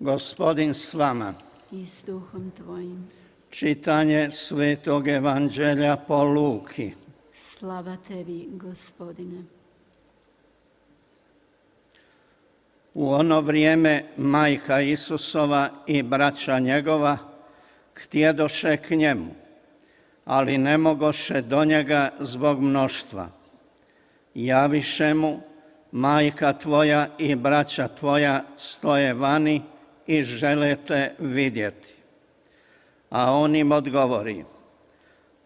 Gospodin s vama. i s duhom tvojim. Čitanje Svetog Evanđelja po Luki. Slava tebi, gospodine. U ono vrijeme majka Isusova i braća njegova htjedoše k njemu, ali ne mogoše do njega zbog mnoštva. Javiše mu, majka tvoja i braća tvoja stoje vani i žele te vidjeti. A on im odgovori,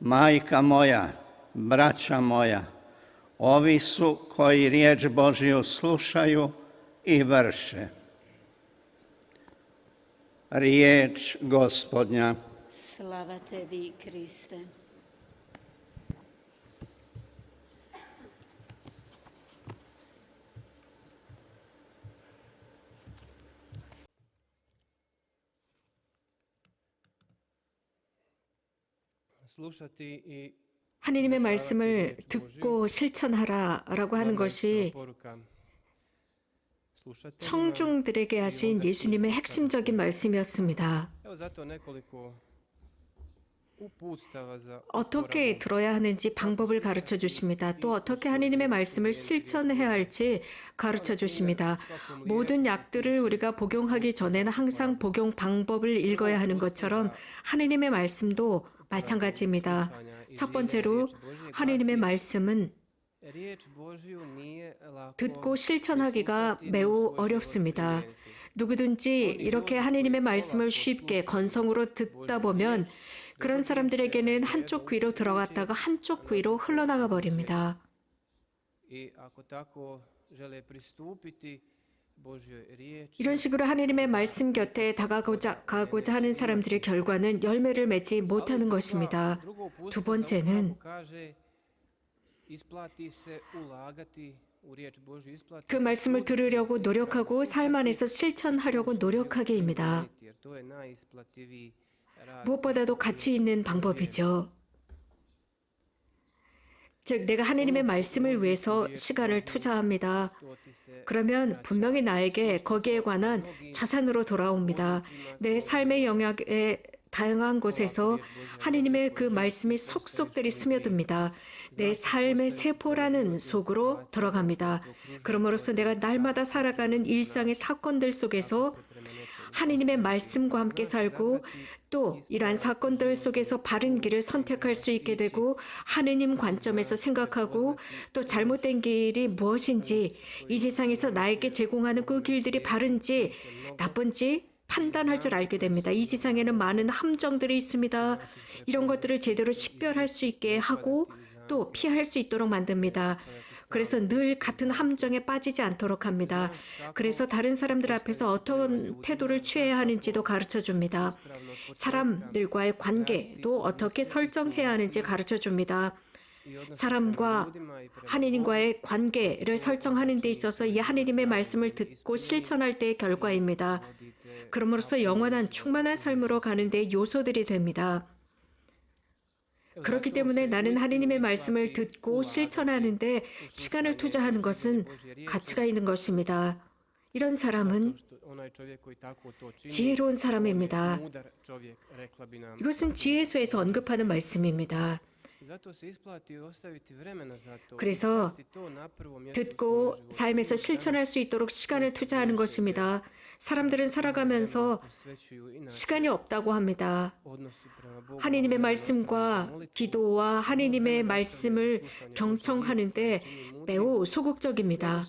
majka moja, braća moja, ovi su koji riječ Božju slušaju i vrše. Riječ gospodnja. Slava tebi, Kriste. 하느님의 말씀을 듣고 실천하라라고 하는 것이. 청중들에게 하신 예수님의 핵심적인 말씀이었습니다. 어떻게 들어야 하는지 방법을 가르쳐 주십니다. 또 어떻게 하느님의 말씀을 실천해야 할지 가르쳐 주십니다. 모든 약들을 우리가 복용하기 전에는 항상 복용 방법을 읽어야 하는 것처럼 하느님의 말씀도 마찬가지입니다. 첫 번째로 하느님의 말씀은 듣고 실천하기가 매우 어렵습니다. 누구든지 이렇게 하느님의 말씀을 쉽게 건성으로 듣다 보면 그런 사람들에게는 한쪽 귀로 들어갔다가 한쪽 귀로 흘러나가 버립니다. 이런 식으로 하느님의 말씀 곁에 다가고자 가고자 하는 사람들의 결과는 열매를 맺지 못하는 것입니다. 두 번째는 그 말씀을 들으려고 노력하고 삶 안에서 실천하려고 rad. 무엇보다도 가치 있는 방법이죠. 즉, 내가 하느님의 말씀을 위해서 시간을 투자합니다. 그러면 분명히 나에게 거기에 관한 자산으로 돌아옵니다. 내 삶의 영역의 다양한 곳에서 하느님의 그 말씀이 속속들이 스며듭니다. 내 삶의 세포라는 속으로 들어갑니다. 그러므로써 내가 날마다 살아가는 일상의 사건들 속에서 하느님의 말씀과 함께 살고 또 이러한 사건들 속에서 바른 길을 선택할 수 있게 되고 하느님 관점에서 생각하고 또 잘못된 길이 무엇인지 이 세상에서 나에게 제공하는 그 길들이 바른지 나쁜지 판단할 줄 알게 됩니다. 이 세상에는 많은 함정들이 있습니다. 이런 것들을 제대로 식별할 수 있게 하고 또 피할 수 있도록 만듭니다. 그래서 늘 같은 함정에 빠지지 않도록 합니다. 그래서 다른 사람들 앞에서 어떤 태도를 취해야 하는지도 가르쳐 줍니다. 사람들과의 관계도 어떻게 설정해야 하는지 가르쳐 줍니다. 사람과 하느님과의 관계를 설정하는 데 있어서 이 하느님의 말씀을 듣고 실천할 때의 결과입니다. 그럼으로써 영원한 충만한 삶으로 가는 데 요소들이 됩니다. 그렇기 때문에 나는 하느님의 말씀을 듣고 실천하는데 시간을 투자하는 것은 가치가 있는 것입니다. 이런 사람은 지혜로운 사람입니다. 이것은 지혜서에서 언급하는 말씀입니다. 그래서 듣고. 삶에서 실천할 수 있도록 시간을 투자하는 것입니다. 사람들은 살아가면서 시간이 없다고 합니다. 하느님의 말씀과 기도와 하느님의 말씀을 경청하는데 매우 소극적입니다.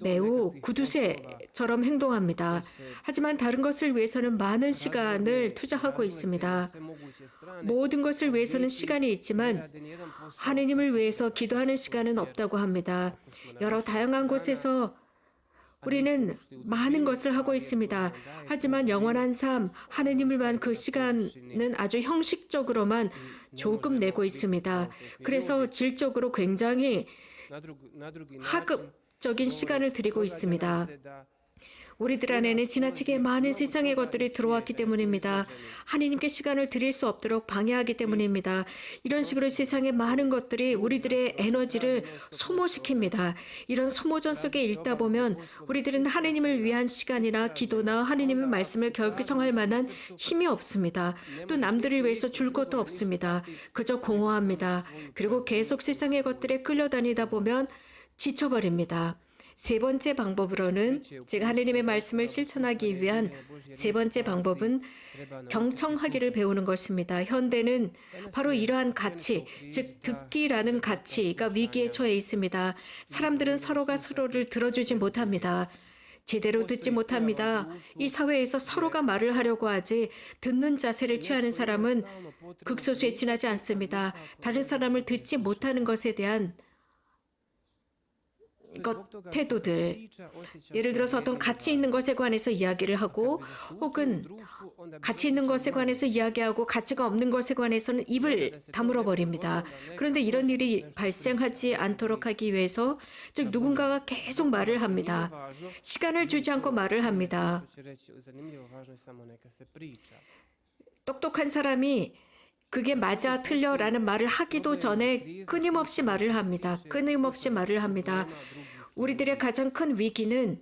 매우 구두쇠처럼 행동합니다. 하지만 다른 것을 위해서는 많은 시간을 투자하고 있습니다. 모든 것을 위해서는 시간이 있지만 하느님을 위해서 기도하는 시간은 없다고 합니다. 여러 다양한 곳에서 우리는 많은 것을 하고 있습니다. 하지만 영원한 삶, 하느님을 위한 그 시간은 아주 형식적으로만 조금 내고 있습니다. 그래서 질적으로 굉장히 na drugi način 하급적인 시간을 드리고 있습니다. 우리들 안에는 지나치게 많은 세상의 것들이 들어왔기 때문입니다. 하나님께 시간을 드릴 수 없도록 방해하기 때문입니다. 이런 식으로 세상의 많은 것들이 우리들의 에너지를 소모시킵니다. 이런 소모전 속에 읽다 보면 우리들은 하나님을 위한 시간이나 기도나 하나님의 말씀을 결성할 만한 힘이 없습니다. 또 남들을 위해서 줄 것도 없습니다. 그저 공허합니다. 그리고 계속 세상의 것들에 끌려다니다 보면 지쳐버립니다. 세 번째 방법으로는 즉 하나님의 말씀을 실천하기 위한 세 번째 방법은 경청하기를 배우는 것입니다. 현대는 바로 이러한 가치, 즉 듣기라는 가치가 위기에 처해 있습니다. 사람들은 서로가 서로를 들어주지 못합니다. 제대로 듣지 못합니다. 이 사회에서 서로가 말을 하려고 하지 듣는 자세를 취하는 사람은 극소수에 지나지 않습니다. 다른 사람을 듣지 못하는 것에 대한 것 태도들 예를 들어서 어떤 가치 있는 것에 관해서 이야기를 하고 혹은 가치 있는 것에 관해서 이야기하고 가치가 없는 것에 관해서는 입을 다물어 버립니다. 그런데 이런 일이 발생하지 않도록 하기 위해서 즉 누군가가 계속 말을 합니다. 시간을 주지 않고 말을 합니다. 똑똑한 사람이 그게 맞아 틀려라는 말을 하기도 전에 끊임없이 말을 합니다. 끊임없이 말을 합니다. 우리들의 가장 큰 위기는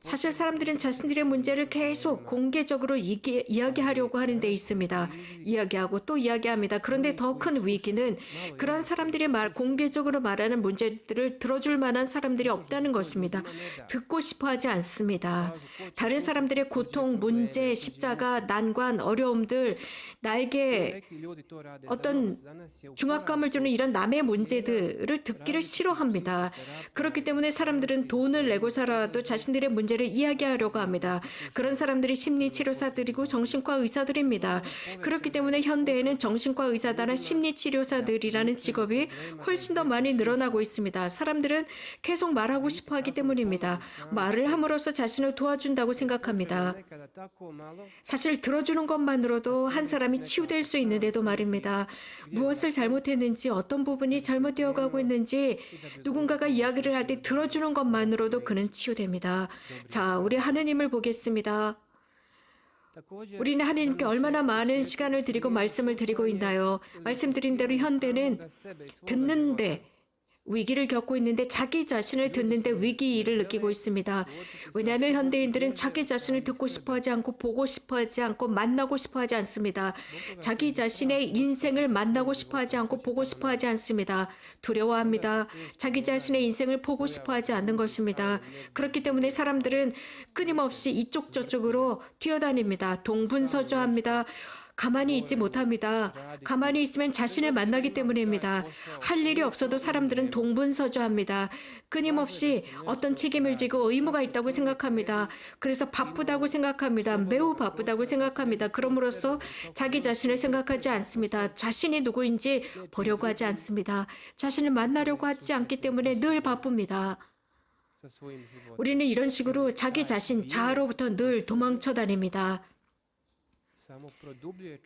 사실 사람들은 자신들의 문제를 계속 공개적으로 이기, 이야기하려고 하는 데 있습니다. 이야기하고 또 이야기합니다. 그런데 더 큰 위기는 그런 사람들이 말 공개적으로 말하는 문제들을 들어줄 만한 사람들이 없다는 것입니다. 듣고 싶어 하지 않습니다. 다른 사람들의 고통, 문제, 십자가, 난관, 어려움들 나에게 어떤 중압감을 주는 이런 남의 문제들을 듣기를 싫어합니다. 그렇기 때문에 사람들은 돈을 내고서라도 자 신들의 문제를 이야기하려고 합니다. 그런 사람들이 심리치료사들이고 정신과 의사들입니다. 그렇기 때문에 현대에는 정신과 의사다나 심리치료사들이라는 직업이 훨씬 더 많이 늘어나고 있습니다. 사람들은 계속 말하고 싶어 하기 때문입니다. 말을 함으로써 자신을 도와준다고 생각합니다. 사실 들어주는 것만으로도 한 사람이 치유될 수 있는데도 말입니다. 무엇을 잘못했는지 어떤 부분이 잘못되어 가고 있는지 누군가가 이야기를 할 때 들어주는 것만으로도 그는 치유됩니다. 자, 우리 하느님을 보겠습니다. 우리는 하나님께 얼마나 많은 시간을 드리고 말씀을 드리고 있나요? 말씀드린 대로 현대는 듣는데 위기를 겪고 있는데 자기 자신을 듣는데 위기를 느끼고 있습니다. 왜냐하면 현대인들은 자기 자신을 듣고 싶어 하지 않고 보고 싶어 하지 않고 만나고 싶어 하지 않습니다. 자기 자신의 인생을 만나고 싶어 하지 않고 보고 싶어 하지 않습니다. 두려워합니다. 자기 자신의 인생을 보고 싶어 하지 않는 것입니다. 그렇기 때문에 사람들은 끊임없이 이쪽 저쪽으로 뛰어다닙니다. 동분서주합니다. 가만히 있지 못합니다. 가만히 있으면 자신을 만나기 때문입니다. 할 일이 없어도 사람들은 동분서주합니다. 끊임없이 어떤 책임을 지고 의무가 있다고 생각합니다. 그래서 바쁘다고 생각합니다. 매우 바쁘다고 생각합니다. 그럼으로써 자기 자신을 생각하지 않습니다. 자신이 누구인지 보려고 하지 않습니다. 자신을 만나려고 하지 않기 때문에 늘 바쁩니다. 우리는 이런 식으로 자기 자신 자아로부터 늘 도망쳐 다닙니다.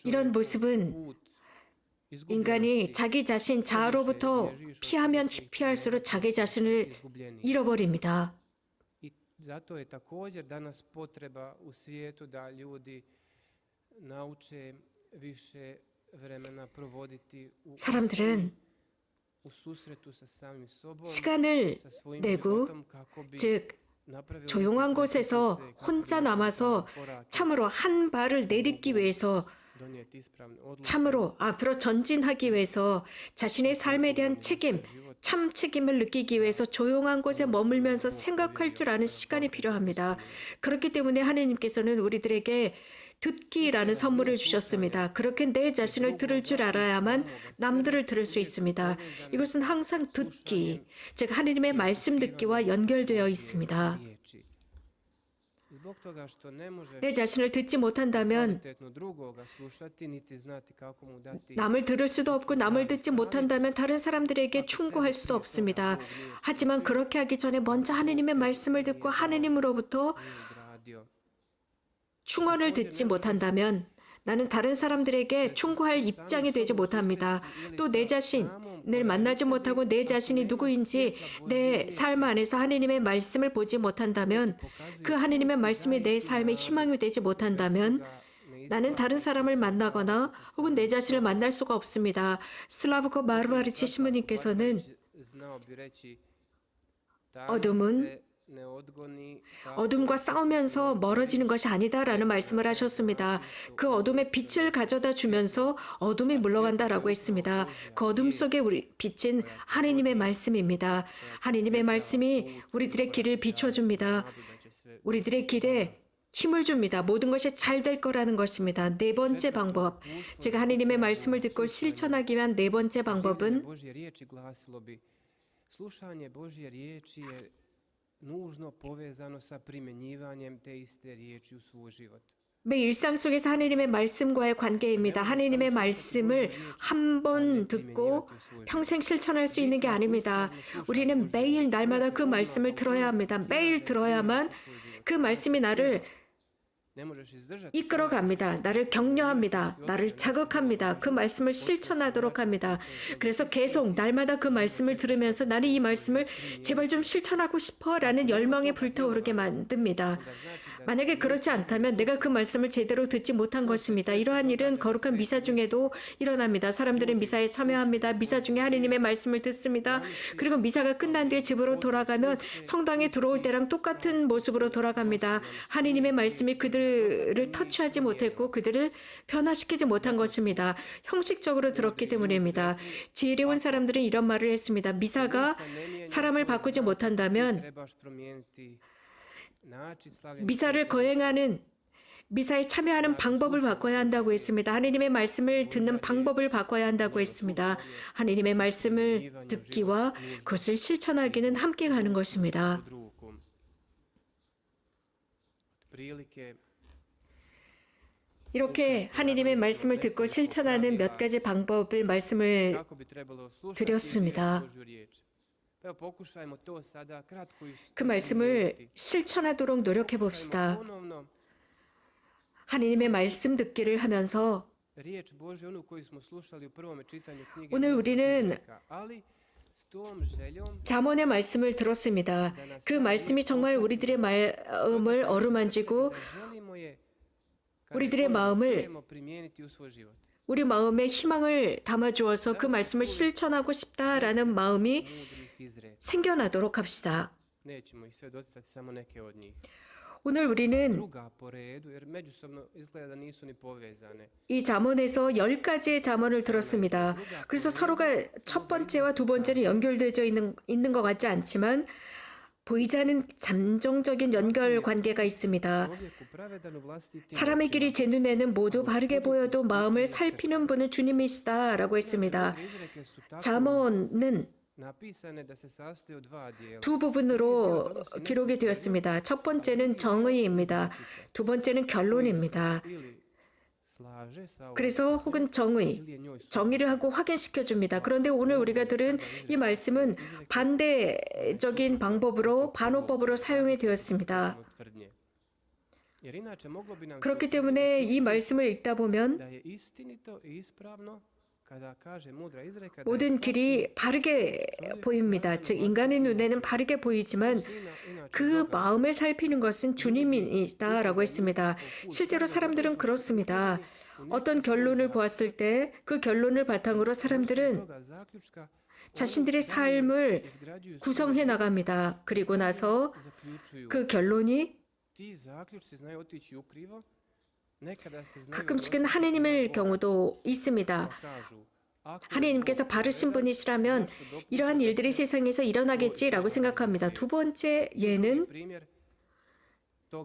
이런 모습은 인간이 자기 자신 자아로부터 피하면 피할수록 자기 자신을 잃어버립니다. I zato je također danas potreba u svijetu da ljudi nauče više vremena provoditi u, 사람들은 u susretu sa samim sobom, 시간을 sa svojim 내고 životom 즉 조용한 곳에서 혼자 남아서 참으로 한 발을 내딛기 위해서. 참으로 앞으로 전진하기 위해서 자신의 삶에 대한 책임, 참 책임을 느끼기 위해서 조용한 곳에 머물면서 생각할 줄 아는 시간이 필요합니다. 그렇기 때문에 하나님께서는 우리들에게 듣기라는 선물을 주셨습니다. 그렇게 내 자신을 들을 줄 알아야만 남들을 들을 수 있습니다. 이것은 항상 듣기, 즉 하나님의 말씀 듣기와 연결되어 있습니다. 내 자신을 듣지 못한다면 남을 들을 수도 없고 남을 듣지 못한다면 다른 사람들에게 충고할 수도 없습니다. 하지만 그렇게 하기 전에 먼저 하느님의 말씀을 듣고 하느님으로부터. 충언을 듣지 못한다면 나는 다른 사람들에게 충고할 입장이 되지 못합니다. 또 내 자신을 만나지 못하고 내 자신이 누구인지 내 삶 안에서 하느님의 말씀을 보지 못한다면 그 하느님의 말씀이 내 삶의 희망이 되지 못한다면 나는 다른 사람을 만나거나 혹은 내 자신을 만날 수가 없습니다. 슬라브코 마르바리치 신부님께서는 어둠은 어둠과 싸우면서 멀어지는 것이 아니다라는 말씀을 하셨습니다. 그 어둠에 빛을 가져다 주면서 어둠이 물러간다라고 했습니다. 그 어둠 속에 우리 빛은 하느님의 말씀입니다. 하느님의 말씀이 우리들의 길을 비춰줍니다. 우리들의 길에 힘을 줍니다. 모든 것이 잘 될 거라는 것입니다. 네 번째 방법. 제가 하느님의 말씀을 듣고 실천하기 위한 네 번째 방법은 nužno povezano sa primjenjivanjem te iste riječi u svoj život. 매 일상 속에서 하느님의 말씀과의 관계입니다. 하느님의 말씀을 한 번 듣고 평생 실천할 수 있는 게 아닙니다. 우리는 매일 날마다 그 말씀을 들어야 합니다. 매일 들어야만 그 말씀이 나를 이끌어 갑니다. 나를 격려합니다. 나를 자극합니다. 그 말씀을 실천하도록 합니다. 그래서 계속 날마다 그 말씀을 들으면서 나는 이 말씀을 제발 좀 실천하고 싶어 라는 열망에 불타오르게 만듭니다. 만약에 그렇지 않다면 내가 그 말씀을 제대로 듣지 못한 것입니다. 이러한 일은 거룩한 미사 중에도 일어납니다. 사람들은 미사에 참여합니다. 미사 중에 하느님의 말씀을 듣습니다. 그리고 미사가 끝난 뒤에 집으로 돌아가면 성당에 들어올 때랑 똑같은 모습으로 돌아갑니다. 하느님의 말씀이 그들 을 터치하지 못했고 그들을 변화시키지 못한 것입니다. 형식적으로 들었기 때문입니다. 지혜로운 사람들은 이런 말을 했습니다. 미사가 사람을 바꾸지 못한다면 미사를 거행하는 미사에 참여하는 방법을 바꿔야 한다고 했습니다. 하느님의 말씀을 듣는 방법을 바꿔야 한다고 했습니다. 하느님의 말씀을 듣기와 그것을 실천하기는 함께 가는 것입니다. 이렇게 하느님의 말씀을 듣고 실천하는 몇 가지 방법을 말씀을 드렸습니다. 그 말씀을 실천하도록 노력해 봅시다. 하느님의 말씀 듣기를 하면서 오늘 우리는 잠언의 말씀을 들었습니다. 그 말씀이 정말 우리들의 마음을 어루만지고 우리들의 마음을. 우리 마음에 희망을 담아 주어서 그 말씀을 실천하고 싶다라는 마음이. 생겨나도록 합시다. 오늘 우리는. 이 잠언에서 열 가지의 잠언을 들었습니다. 그래서 서로가 첫 번째와 두 번째는 연결되어 있는 있는 것 같지 않지만 보이지 않는 잠정적인 연결 관계가 있습니다. 사람의 길이 제 눈에는 모두 바르게 보여도 마음을 살피는 분은 주님이시다라고 했습니다. 잠언은. 두 부분으로 기록이 되었습니다. 첫 번째는 정의입니다. 두 번째는 결론입니다. 그래서 혹은 정의, 정의를 하고 확인시켜 줍니다. 그런데 오늘 우리가 들은 이 말씀은 반대적인 방법으로 반호법으로 사용이 되었습니다. 그렇기 때문에 이 말씀을 읽다 보면 모든 길이 바르게 보입니다. 즉 인간의 눈에는 바르게 보이지만 그 마음을 살피는 것은 주님이다라고 했습니다. 실제로 사람들은 그렇습니다. 어떤 결론을 보았을 때 그 결론을 바탕으로 사람들은 자신들의 삶을 구성해 나갑니다. 그리고 나서. 그 결론이 가끔씩은 하느님의 경우도 있습니다. 하느님께서 바르신 분이시라면 이러한 일들이 세상에서 일어나겠지라고 생각합니다. 두 번째 예는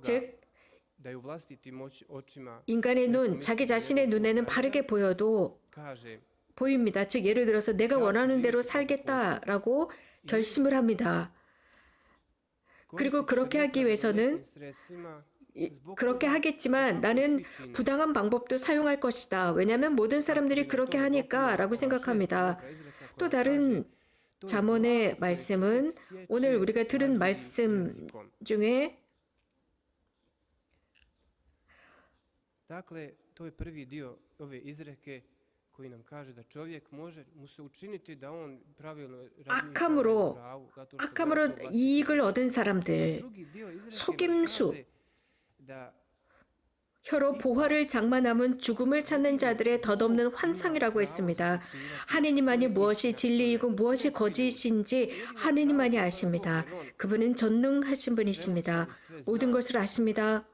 즉 인간의 눈, 자기 자신의 눈에는 바르게 보여도 보입니다. 즉 예를 들어서 내가 원하는 대로 살겠다라고 결심을 합니다. 그리고 그렇게 하기 위해서는 그렇게 하겠지만 나는 부당한 방법도 사용할 것이다. 왜냐하면 모든 사람들이 그렇게 하니까라고 생각합니다. 또 다른 잠언의 말씀은 오늘 우리가 들은 말씀 중에 Dakle, to je prvi dio ove izreke koji nam kaže da čovjek može mu se učiniti da on pravilno razmišlja 악함으로 악함으로 이익을 얻은 사람들, 속임수. 혀로 보화를 장만하면 죽음을 찾는 자들의 덧없는 환상이라고 했습니다. 하느님만이 무엇이 진리이고 무엇이 거짓인지 하느님만이 아십니다. 그분은 전능하신 분이십니다. 모든 것을 아십니다.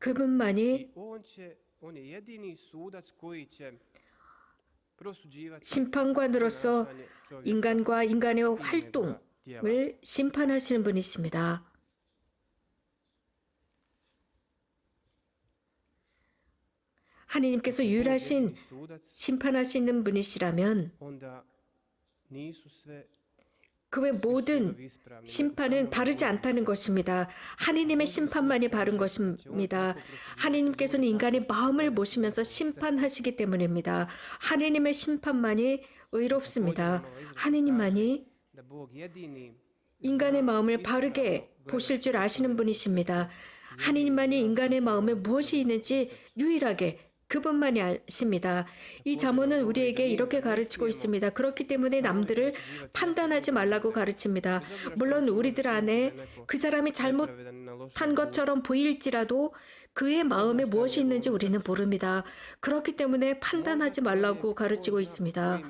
그분만이 심판관으로서 인간과 인간의 활동을. 심판하시는 분이십니다. 하느님께서 유일하신 심판하시는 분이시라면 그 외 모든. 심판은 바르지 않다는 것입니다. 하느님의 심판만이 바른 것입니다. 하느님께서는 인간의 마음을 보시면서 심판하시기 때문입니다. 하느님의 심판만이 의롭습니다. 하느님만이 인간의 마음을 바르게 보실 줄 아시는 분이십니다. 하느님만이 인간의 마음에 무엇이 있는지 유일하게 그분만이 아십니다. 이 잠언은 우리에게 이렇게 가르치고 있습니다. 그렇기 때문에 남들을 판단하지 말라고 가르칩니다. 물론 우리들 안에 그 사람이 잘못한 것처럼 보일지라도 그의 마음에 무엇이 있는지 우리는 모릅니다. 그렇기 때문에 판단하지 말라고 가르치고 있습니다.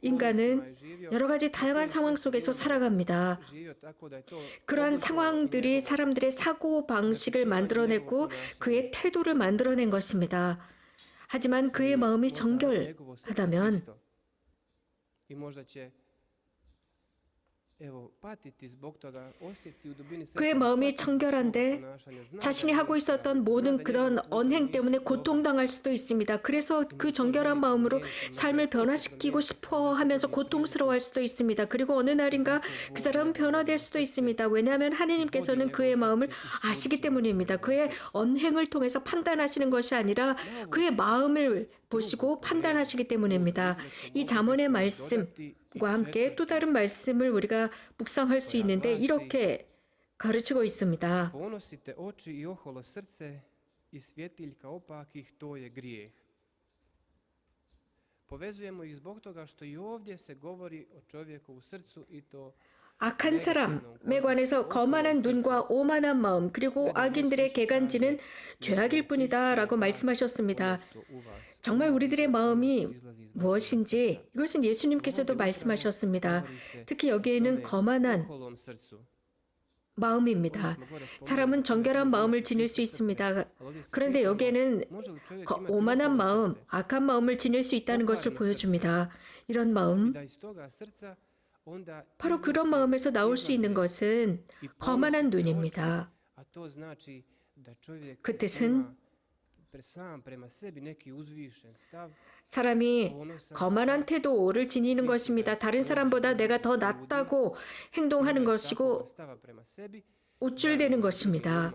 인간은 여러 가지 다양한 상황 속에서 살아갑니다. 그러한 상황들이 사람들의 사고 방식을 만들어냈고 그의 태도를 만들어낸 것입니다. 하지만 그의 마음이 정결하다면 그의 마음이 청결한데 자신이 하고 있었던 모든 그런 언행 때문에 고통당할 수도 있습니다. 그래서 그 정결한 마음으로 삶을 변화시키고 싶어 하면서 고통스러워할 수도 있습니다. 그리고 어느 날인가 그 사람은 변화될 수도 있습니다. 왜냐하면 하느님께서는 그의 마음을 아시기 때문입니다. 그의 언행을 통해서 판단하시는 것이 아니라 그의 마음을 보시고 판단하시기 때문입니다. 이 잠언의 말씀 과 함께 또 다른 말씀을 우리가 묵상할 수 있는데 이렇게 가르치고 있습니다. Ponosite oči i oholo srce i svjetiljka opakih, to je grijeh. Povezujemo ih zbog toga što i ovdje se govori o čovjeku u srcu i to 악한 사람에 관해서 거만한 눈과 오만한 마음 그리고 악인들의 개간지는 죄악일 뿐이다라고 말씀하셨습니다. 정말 우리들의 마음이 무엇인지 이것은 예수님께서도 말씀하셨습니다. 특히 여기에는 거만한. 마음입니다. 사람은 정결한 마음을 지닐 수 있습니다. 그런데 여기에는 거- imati 오만한 마음? 악한 마음을 지닐 수 있다는 것을 보여줍니다. 이런 마음, 바로 그런 마음에서 나올 수 있는 것은 거만한 눈입니다. 그 뜻은 사람이 거만한 태도를 지니는 것입니다. 다른 사람보다 내가 더 낫다고 행동하는 것이고 우쭐대는 것입니다.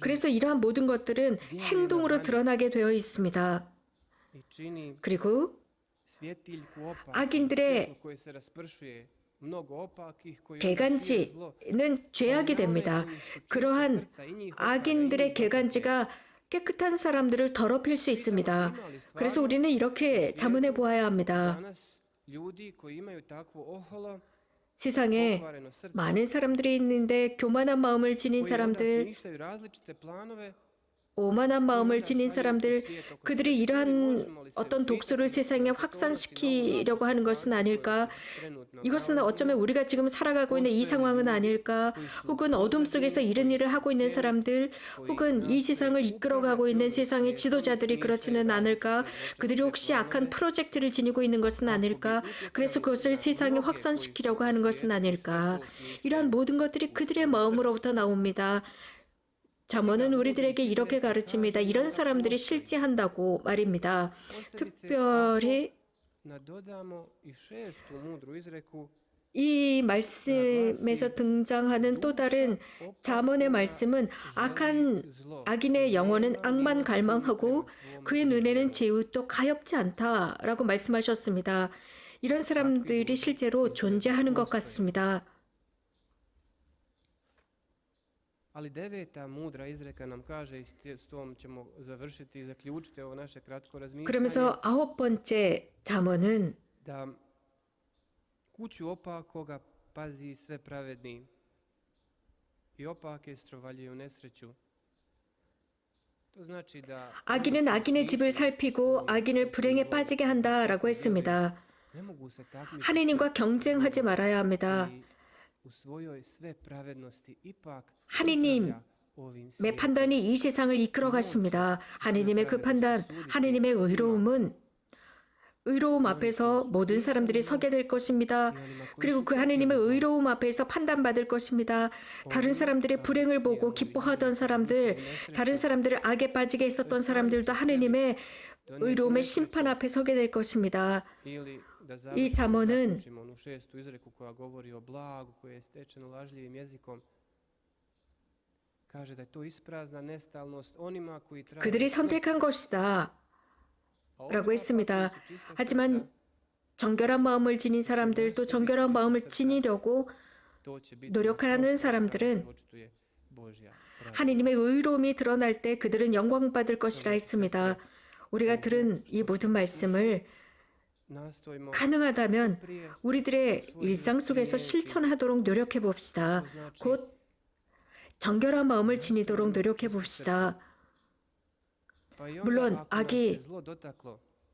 그래서 이러한 모든 것들은 행동으로 드러나게 되어 있습니다. 그리고 악인들의. 개간지는 죄악이 됩니다. 그러한 악인들의 개간지가 깨끗한 사람들을 더럽힐 수 있습니다. 그래서 우리는 이렇게 자문해 보아야 합니다. 세상에 많은 사람들이 있는데 교만한 마음을 지닌 사람들, 오만한 마음을 지닌 사람들, 그들이 이러한 어떤 독소를 세상에 확산시키려고 하는 것은 아닐까? 이것은 어쩌면 우리가 지금 살아가고 있는 이 상황은 아닐까? 혹은 어둠 속에서 이런 일을 하고 있는 사람들, 혹은 이 세상을 이끌어가고 있는 세상의 지도자들이 그렇지는 않을까? 그들이 혹시 악한 프로젝트를 지니고 있는 것은 아닐까? 그래서 그것을 세상에 확산시키려고 하는 것은 아닐까? 이러한 모든 것들이 그들의 마음으로부터 나옵니다. 잠언은 우리들에게 이렇게 가르칩니다. 이런 사람들이 실제한다고 말입니다. 특별히 이 말씀에서 등장하는 또 다른 잠언의 말씀은 악한 악인의 영혼은 악만 갈망하고 그의 눈에는 제웃도 가엾지 않다라고 말씀하셨습니다. 이런 사람들이 실제로 존재하는 것 같습니다. Ali deveta mudra izreka nam kaže, i s tom ćemo završiti i zaključiti ovo naše kratko razmišljanje, 그러면서 아홉 번째 잠언은 da kuću opakoga pazi sve pravedni i opake strovaljaju nesreću. 악인은 악인의 집을 살피고 악인을 불행에 빠지게 한다라고 했습니다. 하느님과 경쟁하지 말아야 합니다. 하느님 svijetom. 판단이 이 세상을 이끌어 갔습니다. 하느님의 그 판단, 하느님의 의로움은 의로움 앞에서 모든 사람들이 서게 될 것입니다. 그리고 그 하느님의 의로움 앞에서 판단받을 것입니다. 다른 사람들의 불행을 보고 기뻐하던 사람들, 다른 사람들을 악에 빠지게 했었던 사람들도 하느님의 의로움의 심판 앞에 서게 될 것입니다. 이 잠언은 zaključimo onu šestu izreku koja govori o blagu koje je stečeno lažljivim jezikom. Kaže da je to isprazna nestalnost onima koji traže 그들이 선택한 것이다. 라고 했습니다. 하지만 정결한 마음을 지닌 사람들 또 정결한 마음을 지니려고 노력하는 사람들은. 하느님의 의로움이 드러날 때 그들은 영광 받을 것이라 했습니다. 우리가 들은 이 모든 말씀을 가능하다면 우리들의 일상 속에서 실천하도록 노력해 봅시다. 곧 정결한 마음을 지니도록 노력해 봅시다. 물론 악이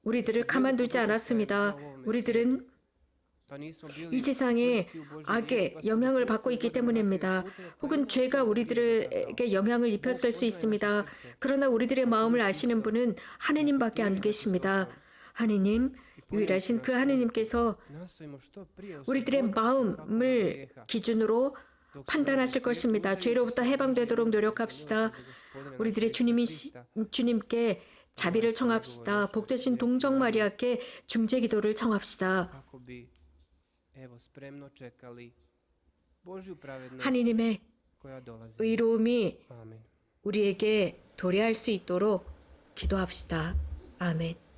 우리들을 가만두지 않았습니다. 우리들은 pa nismo bili 이 세상에 악의 smo 영향을 받고 있기 때문입니다. 혹은 죄가 우리들에게 영향을 입혔을 수 있습니다. 그러나 우리들의 마음을 아시는 분은 하느님밖에 안 계십니다. 하느님, 유일하신 그 하느님께서 우리들의 마음을. 기준으로 판단하실 것입니다. 죄로부터 해방되도록 노력합시다. 우리들의 주님이 주님께 자비를 청합시다. 복되신 동정 마리아께 중재 기도를 청합시다. 하느님의. 의로움이. 우리에게 도래할 수 있도록 기도합시다. 아멘.